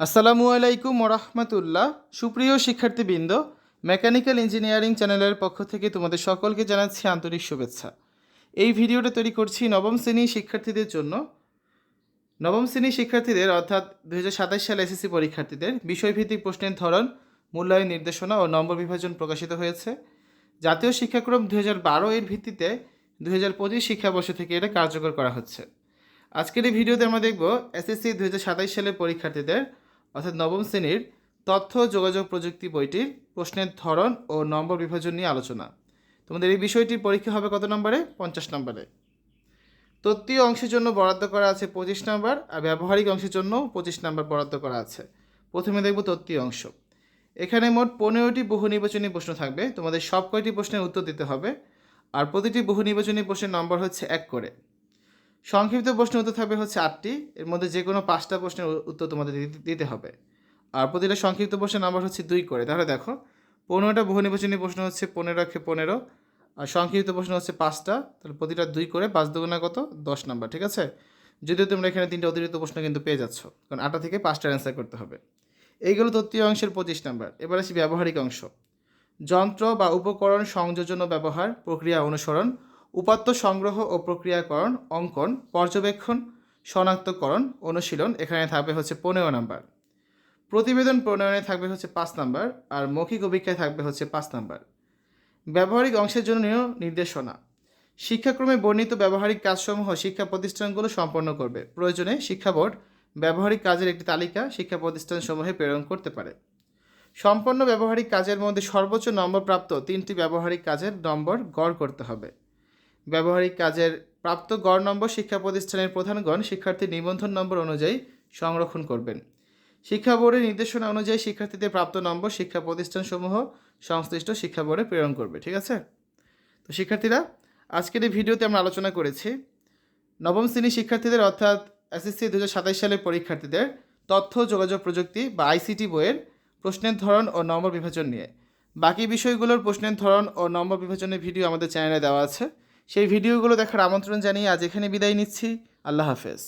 আসসালামু আলাইকুম ওরহমতুল্লাহ। সুপ্রিয় শিক্ষার্থীবৃন্দ, মেকানিক্যাল ইঞ্জিনিয়ারিং চ্যানেলের পক্ষ থেকে তোমাদের সকলকে জানাচ্ছি আন্তরিক শুভেচ্ছা। এই ভিডিওটা তৈরি করছি নবম শ্রেণি শিক্ষার্থীদের জন্য। নবম শ্রেণি শিক্ষার্থীদের অর্থাৎ দু সালে এসএসসি পরীক্ষার্থীদের বিষয়ভিত্তিক প্রশ্নের ধরন, মূল্যায়ন নির্দেশনা ও নম্বর বিভাজন প্রকাশিত হয়েছে। জাতীয় শিক্ষাক্রম দু বারো এর ভিত্তিতে দু হাজার পঁচিশ শিক্ষাবর্ষ থেকে এটা কার্যকর করা হচ্ছে। আজকের এই ভিডিওতে আমরা দেখব এসএসসি দু সালের পরীক্ষার্থীদের অর্থাৎ নবম শ্রেণির তথ্য যোগাযোগ প্রযুক্তি বইটির প্রশ্নের ধরন ও নম্বর বিভাজন নিয়ে আলোচনা। তোমাদের এই বিষয়টির পরীক্ষা হবে কত নম্বরে? পঞ্চাশ নম্বরে। তত্ত্বীয় অংশের জন্য বরাদ্দ করা আছে পঁচিশ নম্বর আর ব্যবহারিক অংশের জন্য পঁচিশ নম্বর বরাদ্দ করা আছে। প্রথমে দেখব তত্ত্বীয় অংশ। এখানে মোট পনেরোটি বহু নির্বাচনী প্রশ্ন থাকবে। তোমাদের সব কয়টি প্রশ্নের উত্তর দিতে হবে। আর প্রতিটি বহু নির্বাচনী প্রশ্নের নম্বর হচ্ছে এক করে। সংক্ষিপ্ত প্রশ্নের উত্তর থাকবে হচ্ছে আটটি। এর মধ্যে যে কোনো পাঁচটা প্রশ্নের উত্তর তোমাদের দিতে- হবে। আর প্রতিটা সংক্ষিপ্ত প্রশ্নের নাম্বার হচ্ছে দুই করে। তাহলে দেখো, পনেরোটা বহু নির্বাচনী প্রশ্ন হচ্ছে পনেরো একে পনেরো, আর সংক্ষিপ্ত প্রশ্ন হচ্ছে পাঁচটা, তাহলে প্রতিটা দুই করে পাঁচ দুগুণা কত? দশ নাম্বার ঠিক আছে? যদিও তোমরা এখানে তিনটা অতিরিক্ত প্রশ্ন কিন্তু পেয়ে যাচ্ছ, কারণ আটটা থেকে পাঁচটা অ্যান্সার করতে হবে। এইগুলো তত্ত্বীয় অংশের পঁচিশ নাম্বার এবার আসি ব্যবহারিক অংশ। যন্ত্র বা উপকরণ সংযোজন ও ব্যবহার প্রক্রিয়া অনুসরণ উপাত্ত সংগ্রহ ও প্রক্রিয়াকরণ, অঙ্কন, পর্যবেক্ষণ, শনাক্তকরণ, অনুশীলন, এখানে থাকবে হচ্ছে পনেরো নাম্বার। প্রতিবেদন প্রণয়নে থাকবে হচ্ছে পাঁচ নাম্বার আর মৌখিক অভিজ্ঞায় থাকবে হচ্ছে পাঁচ নাম্বার। ব্যবহারিক অংশের জন্য নিয়- নির্দেশনা। শিক্ষাক্রমে বর্ণিত ব্যবহারিক কাজসমূহ শিক্ষা প্রতিষ্ঠানগুলো সম্পন্ন করবে। প্রয়োজনে শিক্ষা বোর্ড ব্যবহারিক কাজের একটি তালিকা শিক্ষা প্রতিষ্ঠানসমূহে প্রেরণ করতে পারে। সম্পন্ন ব্যবহারিক কাজের মধ্যে সর্বোচ্চ নম্বর প্রাপ্ত তিনটি ব্যবহারিক কাজের নম্বর গড় করতে হবে। ব্যবহারিক কাজের প্রাপ্ত গড় নম্বর শিক্ষা প্রতিষ্ঠানের প্রধানগণ শিক্ষার্থীর নিবন্ধন নম্বর অনুযায়ী সংরক্ষণ করবেন। শিক্ষা বোর্ডের নির্দেশনা অনুযায়ী শিক্ষার্থীদের প্রাপ্ত নম্বর শিক্ষা প্রতিষ্ঠানসমূহ সংশ্লিষ্ট শিক্ষা বোর্ডে প্রেরণ করবে, ঠিক আছে? তো শিক্ষার্থীরা, আজকের এই ভিডিওতে আমরা আলোচনা করেছি নবম শ্রেণির শিক্ষার্থীদের অর্থাৎ এসএসসি দু সালের পরীক্ষার্থীদের তথ্য, যোগাযোগ প্রযুক্তি বা আইসিটি বইয়ের প্রশ্নের ধরন ও নম্বর বিভাজন নিয়ে। বাকি বিষয়গুলোর প্রশ্নের ধরন ও নম্বর বিভাজনের ভিডিও আমাদের চ্যানেলে দেওয়া আছে। সেই ভিডিওগুলো দেখার আমন্ত্রণ জানিয়ে আজ এখানে বিদায় নিচ্ছি। আল্লাহ হাফেজ।